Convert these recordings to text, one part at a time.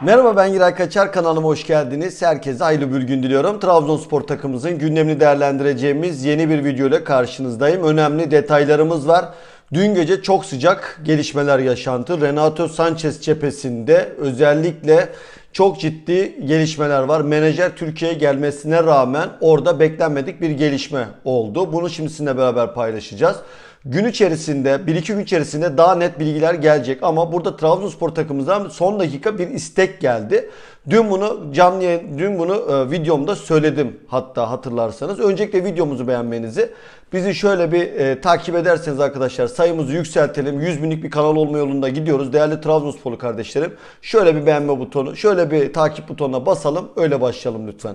Merhaba ben Giray Kaçar kanalıma hoş geldiniz. Herkese hayırlı bir gün diliyorum. Trabzonspor takımımızın gündemini değerlendireceğimiz yeni bir video ile karşınızdayım. Önemli detaylarımız var. Dün gece çok sıcak gelişmeler yaşandı. Renato Sanchez cephesinde özellikle çok ciddi gelişmeler var. Menajer Türkiye'ye gelmesine rağmen orada beklenmedik bir gelişme oldu. Bunu şimdi sizinle beraber paylaşacağız. Gün içerisinde, 1-2 gün içerisinde daha net bilgiler gelecek ama burada Trabzonspor takımımızdan son dakika bir istek geldi. Dün bunu canlı yayın- dün bunu e, videomda söyledim hatta hatırlarsanız. Öncelikle videomuzu beğenmenizi, bizi şöyle bir e, takip ederseniz arkadaşlar sayımızı yükseltelim. 100 binlik bir kanal olma yolunda gidiyoruz. Değerli Trabzonsporlu kardeşlerim, şöyle bir beğenme butonu, şöyle bir takip butonuna basalım. Öyle başlayalım lütfen.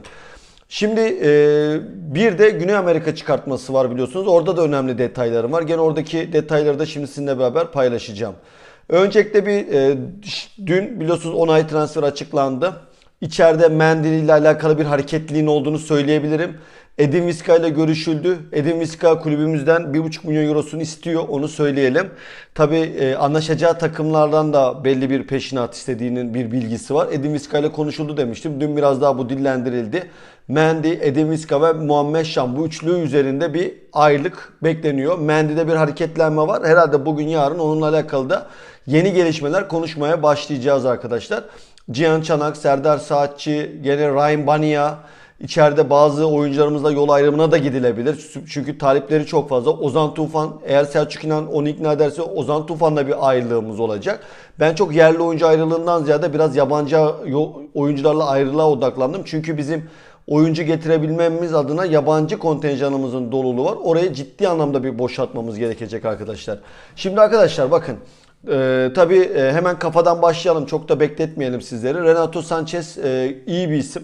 Şimdi e, bir de Güney Amerika çıkartması var biliyorsunuz. Orada da önemli detaylarım var. Gene oradaki detayları da şimdi sizinle beraber paylaşacağım. Öncelikle bir e, dün biliyorsunuz onay transfer açıklandı. İçeride Mendil ile alakalı bir hareketliliğin olduğunu söyleyebilirim. Edin Viska ile görüşüldü. Edin Viska kulübümüzden 1,5 milyon eurosunu istiyor onu söyleyelim. Tabi e, anlaşacağı takımlardan da belli bir peşinat istediğinin bir bilgisi var. Edin Viska ile konuşuldu demiştim. Dün biraz daha bu dillendirildi. Mendy, Edin Viska ve Muhammed Şam bu üçlü üzerinde bir aylık bekleniyor. Mendy'de bir hareketlenme var. Herhalde bugün yarın onunla alakalı da yeni gelişmeler konuşmaya başlayacağız arkadaşlar. Cihan Çanak, Serdar Saatçi, gene Ryan Bania, İçeride bazı oyuncularımızla yol ayrımına da gidilebilir. Çünkü talipleri çok fazla. Ozan Tufan eğer Selçuk İnan onu ikna ederse Ozan Tufan'la bir ayrılığımız olacak. Ben çok yerli oyuncu ayrılığından ziyade biraz yabancı oyuncularla ayrılığa odaklandım. Çünkü bizim oyuncu getirebilmemiz adına yabancı kontenjanımızın doluluğu var. Orayı ciddi anlamda bir boşaltmamız gerekecek arkadaşlar. Şimdi arkadaşlar bakın ee, tabii e, hemen kafadan başlayalım. Çok da bekletmeyelim sizleri. Renato Sanchez e, iyi bir isim.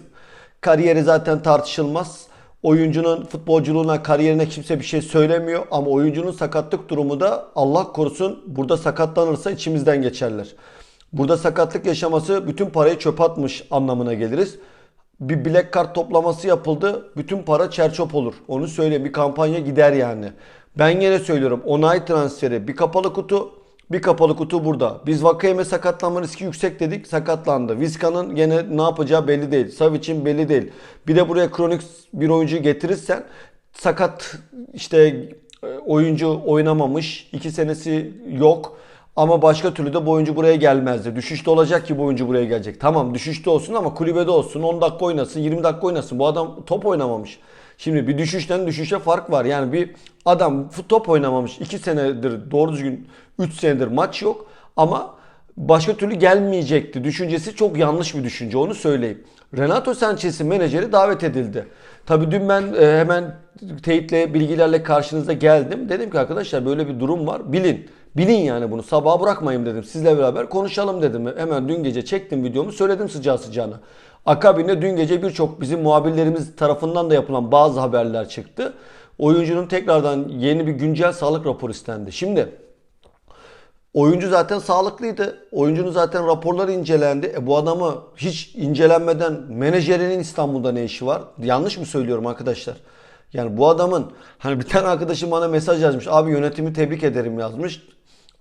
Kariyeri zaten tartışılmaz. Oyuncunun futbolculuğuna, kariyerine kimse bir şey söylemiyor ama oyuncunun sakatlık durumu da Allah korusun burada sakatlanırsa içimizden geçerler. Burada sakatlık yaşaması bütün parayı çöpe atmış anlamına geliriz. Bir bilek kart toplaması yapıldı. Bütün para çerçöp olur. Onu söyleyeyim. Bir kampanya gider yani. Ben yine söylüyorum. Onay transferi bir kapalı kutu bir kapalı kutu burada. Biz Vakayeme sakatlanma riski yüksek dedik. Sakatlandı. Vizca'nın gene ne yapacağı belli değil. Savic'in belli değil. Bir de buraya kronik bir oyuncu getirirsen sakat işte oyuncu oynamamış. iki senesi yok. Ama başka türlü de bu oyuncu buraya gelmezdi. Düşüşte olacak ki bu oyuncu buraya gelecek. Tamam düşüşte olsun ama kulübede olsun. 10 dakika oynasın, 20 dakika oynasın. Bu adam top oynamamış. Şimdi bir düşüşten düşüşe fark var. Yani bir adam top oynamamış. 2 senedir doğru düzgün 3 senedir maç yok. Ama başka türlü gelmeyecekti. Düşüncesi çok yanlış bir düşünce onu söyleyeyim. Renato Sanchez'in menajeri davet edildi. Tabi dün ben e, hemen teyitle bilgilerle karşınıza geldim. Dedim ki arkadaşlar böyle bir durum var. Bilin. Bilin yani bunu. Sabaha bırakmayayım dedim. Sizle beraber konuşalım dedim. Hemen dün gece çektim videomu söyledim sıcağı sıcağına. Akabinde dün gece birçok bizim muhabirlerimiz tarafından da yapılan bazı haberler çıktı. Oyuncunun tekrardan yeni bir güncel sağlık raporu istendi. Şimdi oyuncu zaten sağlıklıydı. Oyuncunun zaten raporları incelendi. E bu adamı hiç incelenmeden menajerinin İstanbul'da ne işi var? Yanlış mı söylüyorum arkadaşlar? Yani bu adamın hani bir tane arkadaşım bana mesaj yazmış. Abi yönetimi tebrik ederim yazmış.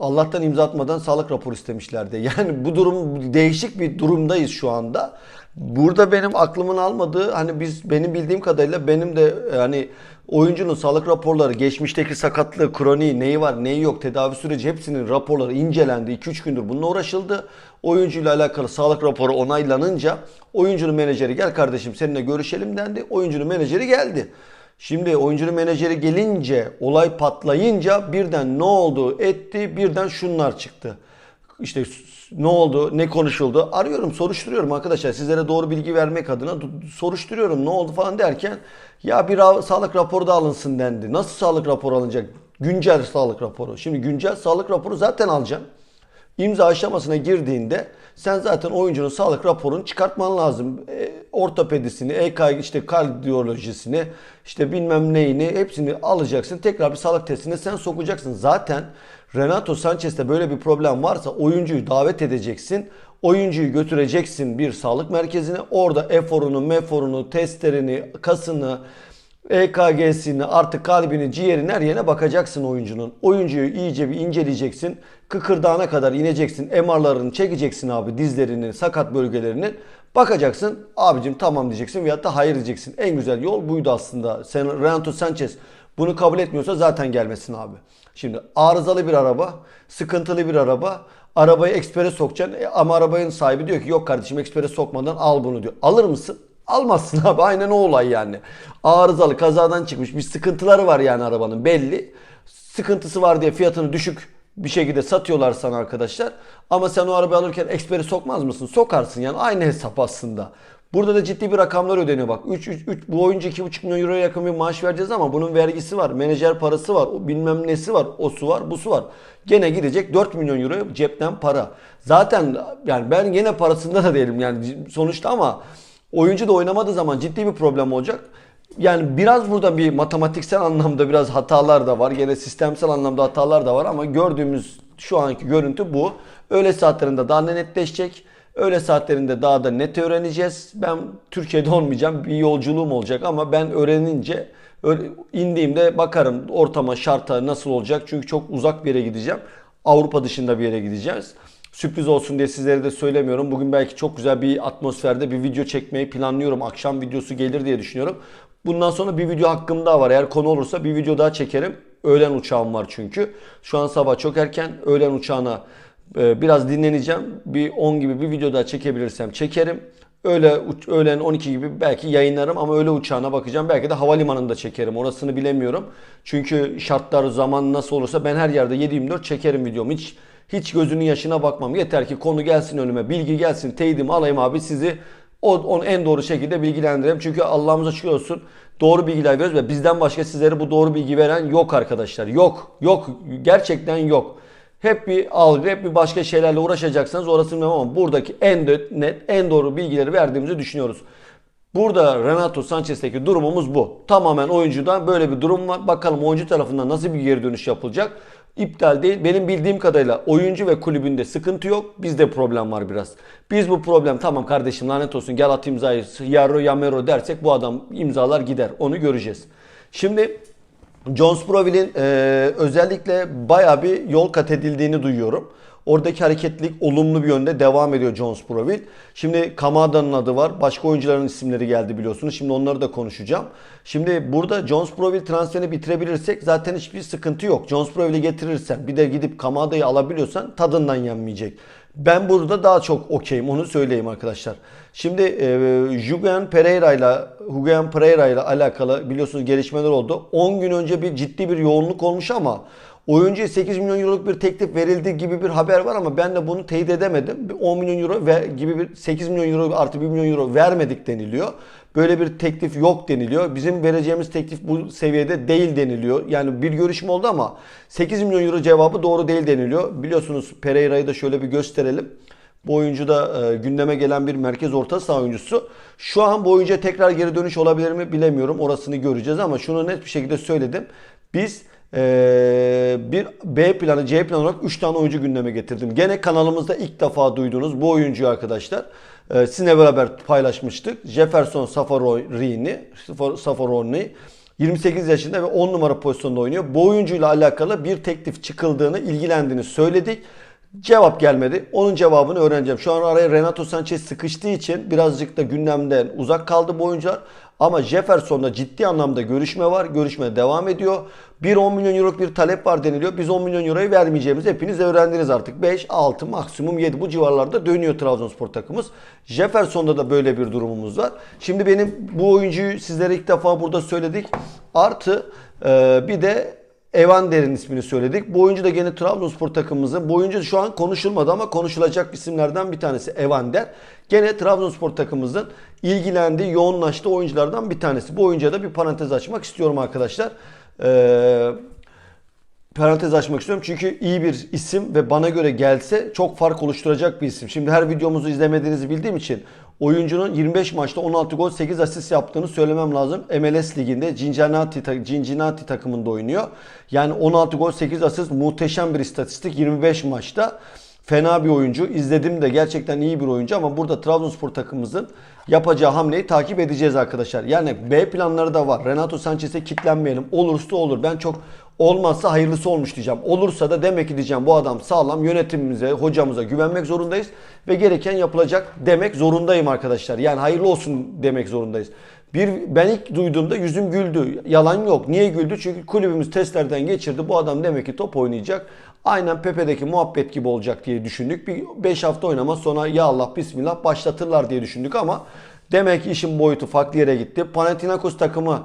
Allah'tan imza atmadan sağlık raporu istemişlerdi. Yani bu durum değişik bir durumdayız şu anda. Burada benim aklımın almadığı hani biz benim bildiğim kadarıyla benim de hani oyuncunun sağlık raporları, geçmişteki sakatlığı, kroniği, neyi var, neyi yok, tedavi süreci hepsinin raporları incelendi. 2-3 gündür bununla uğraşıldı. Oyuncuyla alakalı sağlık raporu onaylanınca oyuncunun menajeri gel kardeşim seninle görüşelim dendi. Oyuncunun menajeri geldi. Şimdi oyuncunun menajeri gelince, olay patlayınca birden ne oldu etti, birden şunlar çıktı. İşte ne oldu, ne konuşuldu arıyorum, soruşturuyorum arkadaşlar. Sizlere doğru bilgi vermek adına soruşturuyorum ne oldu falan derken ya bir sağlık raporu da alınsın dendi. Nasıl sağlık raporu alınacak? Güncel sağlık raporu. Şimdi güncel sağlık raporu zaten alacaksın. İmza aşamasına girdiğinde sen zaten oyuncunun sağlık raporunu çıkartman lazım. E, ortopedisini, EKG işte kardiyolojisini, işte bilmem neyini hepsini alacaksın. Tekrar bir sağlık testine sen sokacaksın. Zaten Renato Sanchez'te böyle bir problem varsa oyuncuyu davet edeceksin. Oyuncuyu götüreceksin bir sağlık merkezine. Orada eforunu, meforunu, testlerini, kasını, EKG'sini artık kalbini, ciğerini her yerine bakacaksın oyuncunun. Oyuncuyu iyice bir inceleyeceksin. Kıkırdağına kadar ineceksin. MR'larını çekeceksin abi dizlerinin, sakat bölgelerinin. Bakacaksın abicim tamam diyeceksin veyahut da hayır diyeceksin. En güzel yol buydu aslında. Sen, Renato Sanchez bunu kabul etmiyorsa zaten gelmesin abi. Şimdi arızalı bir araba, sıkıntılı bir araba. Arabayı ekspere sokacaksın E, ama arabanın sahibi diyor ki yok kardeşim ekspere sokmadan al bunu diyor. Alır mısın? Almazsın abi aynen o olay yani. Arızalı kazadan çıkmış bir sıkıntıları var yani arabanın belli. Sıkıntısı var diye fiyatını düşük bir şekilde satıyorlar sana arkadaşlar. Ama sen o arabayı alırken eksperi sokmaz mısın? Sokarsın yani aynı hesap aslında. Burada da ciddi bir rakamlar ödeniyor bak. 3, 3, 3 bu oyuncu 2,5 milyon euroya yakın bir maaş vereceğiz ama bunun vergisi var, menajer parası var, o bilmem nesi var, o su var, bu su var. Gene gidecek 4 milyon euro cepten para. Zaten yani ben gene parasında da değilim yani sonuçta ama oyuncu da oynamadığı zaman ciddi bir problem olacak. Yani biraz burada bir matematiksel anlamda biraz hatalar da var. Gene sistemsel anlamda hatalar da var ama gördüğümüz şu anki görüntü bu. Öğle saatlerinde daha netleşecek. Öğle saatlerinde daha da net öğreneceğiz. Ben Türkiye'de olmayacağım. Bir yolculuğum olacak ama ben öğrenince indiğimde bakarım ortama, şarta nasıl olacak. Çünkü çok uzak bir yere gideceğim. Avrupa dışında bir yere gideceğiz. Sürpriz olsun diye sizlere de söylemiyorum. Bugün belki çok güzel bir atmosferde bir video çekmeyi planlıyorum. Akşam videosu gelir diye düşünüyorum. Bundan sonra bir video hakkım daha var. Eğer konu olursa bir video daha çekerim. Öğlen uçağım var çünkü. Şu an sabah çok erken. Öğlen uçağına e, biraz dinleneceğim. Bir 10 gibi bir video daha çekebilirsem çekerim. Öyle öğlen 12 gibi belki yayınlarım ama öyle uçağına bakacağım. Belki de havalimanında çekerim. Orasını bilemiyorum. Çünkü şartlar zaman nasıl olursa ben her yerde 7/24 çekerim videomu. Hiç hiç gözünün yaşına bakmam. Yeter ki konu gelsin önüme, bilgi gelsin, teyidimi alayım abi sizi o, onu en doğru şekilde bilgilendireyim. Çünkü Allah'ımıza şükür olsun doğru bilgiler veriyoruz ve bizden başka sizlere bu doğru bilgi veren yok arkadaşlar. Yok, yok. Gerçekten yok. Hep bir algı, hep bir başka şeylerle uğraşacaksanız orasını bilmem ama buradaki en net, en doğru bilgileri verdiğimizi düşünüyoruz. Burada Renato Sanchez'teki durumumuz bu. Tamamen oyuncudan böyle bir durum var. Bakalım oyuncu tarafından nasıl bir geri dönüş yapılacak. İptal değil. Benim bildiğim kadarıyla oyuncu ve kulübünde sıkıntı yok. Bizde problem var biraz. Biz bu problem tamam kardeşim lanet olsun gel at imzayı yarro yamero dersek bu adam imzalar gider. Onu göreceğiz. Şimdi John Sproville'in e, özellikle baya bir yol kat edildiğini duyuyorum. Oradaki hareketlilik olumlu bir yönde devam ediyor John Sproville. Şimdi Kamada'nın adı var. Başka oyuncuların isimleri geldi biliyorsunuz. Şimdi onları da konuşacağım. Şimdi burada John Sproville transferini bitirebilirsek zaten hiçbir sıkıntı yok. John Sproville'i getirirsen bir de gidip Kamada'yı alabiliyorsan tadından yenmeyecek. Ben burada daha çok okeyim onu söyleyeyim arkadaşlar. Şimdi e, Julian Pereira ile Julian Pereira ile alakalı biliyorsunuz gelişmeler oldu. 10 gün önce bir ciddi bir yoğunluk olmuş ama oyuncuya 8 milyon euroluk bir teklif verildi gibi bir haber var ama ben de bunu teyit edemedim. Bir 10 milyon euro ve gibi bir 8 milyon euro artı 1 milyon euro vermedik deniliyor. Böyle bir teklif yok deniliyor. Bizim vereceğimiz teklif bu seviyede değil deniliyor. Yani bir görüşme oldu ama 8 milyon euro cevabı doğru değil deniliyor. Biliyorsunuz Pereira'yı da şöyle bir gösterelim. Bu oyuncu da e, gündeme gelen bir merkez orta saha oyuncusu. Şu an bu oyuncuya tekrar geri dönüş olabilir mi bilemiyorum. Orasını göreceğiz ama şunu net bir şekilde söyledim. Biz e, bir B planı, C planı olarak 3 tane oyuncu gündeme getirdim. Gene kanalımızda ilk defa duyduğunuz bu oyuncuyu arkadaşlar. E, sizinle beraber paylaşmıştık. Jefferson Safarini, Safaroni 28 yaşında ve 10 numara pozisyonda oynuyor. Bu oyuncuyla alakalı bir teklif çıkıldığını, ilgilendiğini söyledik. Cevap gelmedi. Onun cevabını öğreneceğim. Şu an araya Renato Sanchez sıkıştığı için birazcık da gündemden uzak kaldı bu oyuncular. Ama Jefferson'da ciddi anlamda görüşme var. Görüşme devam ediyor. 1-10 milyon euroluk bir talep var deniliyor. Biz 10 milyon euroyu vermeyeceğimizi hepiniz öğrendiniz artık. 5, 6, maksimum 7 bu civarlarda dönüyor Trabzonspor takımımız. Jefferson'da da böyle bir durumumuz var. Şimdi benim bu oyuncuyu sizlere ilk defa burada söyledik. Artı e, bir de Evander'in ismini söyledik. Bu oyuncu da gene Trabzonspor takımımızın. Bu oyuncu şu an konuşulmadı ama konuşulacak isimlerden bir tanesi Evander. Gene Trabzonspor takımımızın ilgilendiği, yoğunlaştığı oyunculardan bir tanesi. Bu oyuncuya da bir parantez açmak istiyorum arkadaşlar. Ee, parantez açmak istiyorum çünkü iyi bir isim ve bana göre gelse çok fark oluşturacak bir isim. Şimdi her videomuzu izlemediğinizi bildiğim için oyuncunun 25 maçta 16 gol 8 asist yaptığını söylemem lazım. MLS liginde Cincinnati, Cincinnati takımında oynuyor. Yani 16 gol 8 asist muhteşem bir istatistik 25 maçta. Fena bir oyuncu. İzledim de gerçekten iyi bir oyuncu ama burada Trabzonspor takımımızın yapacağı hamleyi takip edeceğiz arkadaşlar. Yani B planları da var. Renato Sanchez'e kitlenmeyelim. Olursa olur. Ben çok olmazsa hayırlısı olmuş diyeceğim. Olursa da demek ki diyeceğim bu adam sağlam. Yönetimimize, hocamıza güvenmek zorundayız ve gereken yapılacak demek zorundayım arkadaşlar. Yani hayırlı olsun demek zorundayız. Bir ben ilk duyduğumda yüzüm güldü. Yalan yok. Niye güldü? Çünkü kulübümüz testlerden geçirdi. Bu adam demek ki top oynayacak. Aynen Pepe'deki muhabbet gibi olacak diye düşündük. Bir 5 hafta oynamaz sonra ya Allah bismillah başlatırlar diye düşündük ama demek ki işin boyutu farklı yere gitti. Panathinaikos takımı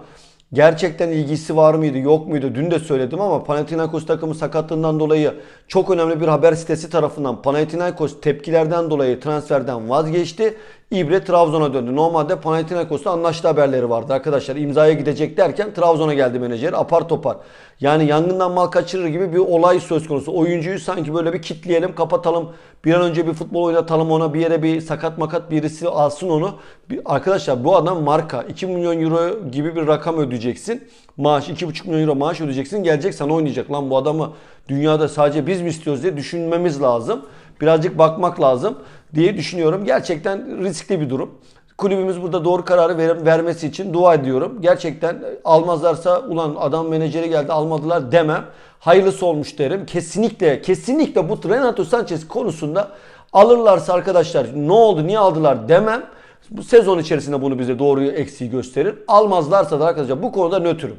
Gerçekten ilgisi var mıydı yok muydu dün de söyledim ama Panathinaikos takımı sakatlığından dolayı çok önemli bir haber sitesi tarafından Panathinaikos tepkilerden dolayı transferden vazgeçti. İbre Trabzon'a döndü. Normalde Panathinaikos'ta anlaştı haberleri vardı arkadaşlar. İmzaya gidecek derken Trabzon'a geldi menajer apar topar. Yani yangından mal kaçırır gibi bir olay söz konusu. Oyuncuyu sanki böyle bir kitleyelim kapatalım. Bir an önce bir futbol oynatalım ona bir yere bir sakat makat birisi alsın onu. Bir, arkadaşlar bu adam marka. 2 milyon euro gibi bir rakam ödeyeceksin. Maaş 2,5 milyon euro maaş ödeyeceksin. Gelecek sana oynayacak. Lan bu adamı dünyada sadece biz mi istiyoruz diye düşünmemiz lazım. Birazcık bakmak lazım diye düşünüyorum. Gerçekten riskli bir durum. Kulübümüz burada doğru kararı ver- vermesi için dua ediyorum. Gerçekten almazlarsa ulan adam menajeri geldi almadılar demem. Hayırlısı olmuş derim. Kesinlikle kesinlikle bu Renato Sanchez konusunda alırlarsa arkadaşlar ne oldu niye aldılar demem. Bu sezon içerisinde bunu bize doğruyu eksiği gösterir. Almazlarsa da arkadaşlar bu konuda nötrüm.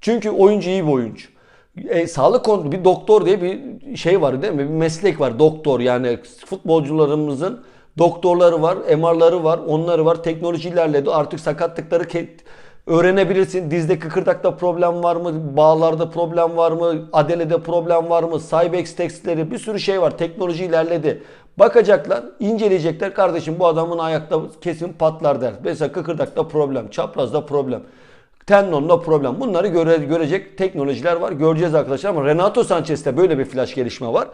Çünkü oyuncu iyi bir oyuncu. E, sağlık konu bir doktor diye bir şey var değil mi? Bir meslek var doktor yani futbolcularımızın doktorları var, MR'ları var, onları var. Teknoloji ilerledi. Artık sakatlıkları öğrenebilirsin. Dizde kıkırdakta problem var mı? Bağlarda problem var mı? Adelede problem var mı? Cybex tekstleri bir sürü şey var. Teknoloji ilerledi. Bakacaklar, inceleyecekler. Kardeşim bu adamın ayakta kesin patlar der. Mesela kıkırdakta problem, çaprazda problem. Tendonda problem. Bunları göre, görecek teknolojiler var. Göreceğiz arkadaşlar ama Renato Sanchez'te böyle bir flash gelişme var.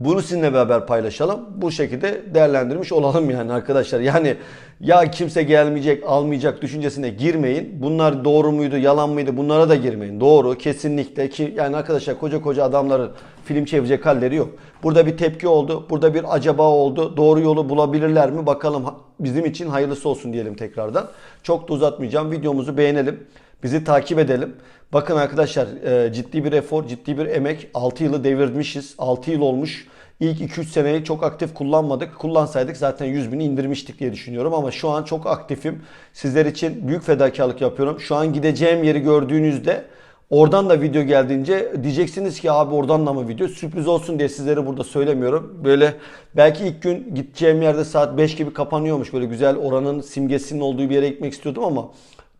Bunu sizinle beraber paylaşalım. Bu şekilde değerlendirmiş olalım yani arkadaşlar. Yani ya kimse gelmeyecek, almayacak düşüncesine girmeyin. Bunlar doğru muydu, yalan mıydı bunlara da girmeyin. Doğru, kesinlikle ki yani arkadaşlar koca koca adamların film çevirecek halleri yok. Burada bir tepki oldu, burada bir acaba oldu. Doğru yolu bulabilirler mi? Bakalım bizim için hayırlısı olsun diyelim tekrardan. Çok da uzatmayacağım. Videomuzu beğenelim. Bizi takip edelim. Bakın arkadaşlar e, ciddi bir efor, ciddi bir emek. 6 yılı devirmişiz. 6 yıl olmuş. İlk 2-3 seneyi çok aktif kullanmadık. Kullansaydık zaten 100 bini indirmiştik diye düşünüyorum. Ama şu an çok aktifim. Sizler için büyük fedakarlık yapıyorum. Şu an gideceğim yeri gördüğünüzde Oradan da video geldiğince diyeceksiniz ki abi oradan da mı video? Sürpriz olsun diye sizlere burada söylemiyorum. Böyle belki ilk gün gideceğim yerde saat 5 gibi kapanıyormuş. Böyle güzel oranın simgesinin olduğu bir yere gitmek istiyordum ama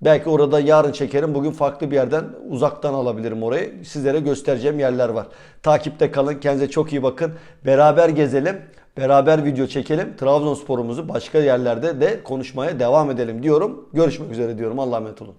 belki orada yarın çekerim. Bugün farklı bir yerden uzaktan alabilirim orayı. Sizlere göstereceğim yerler var. Takipte kalın. Kendinize çok iyi bakın. Beraber gezelim. Beraber video çekelim. Trabzonspor'umuzu başka yerlerde de konuşmaya devam edelim diyorum. Görüşmek üzere diyorum. Allah'a emanet olun.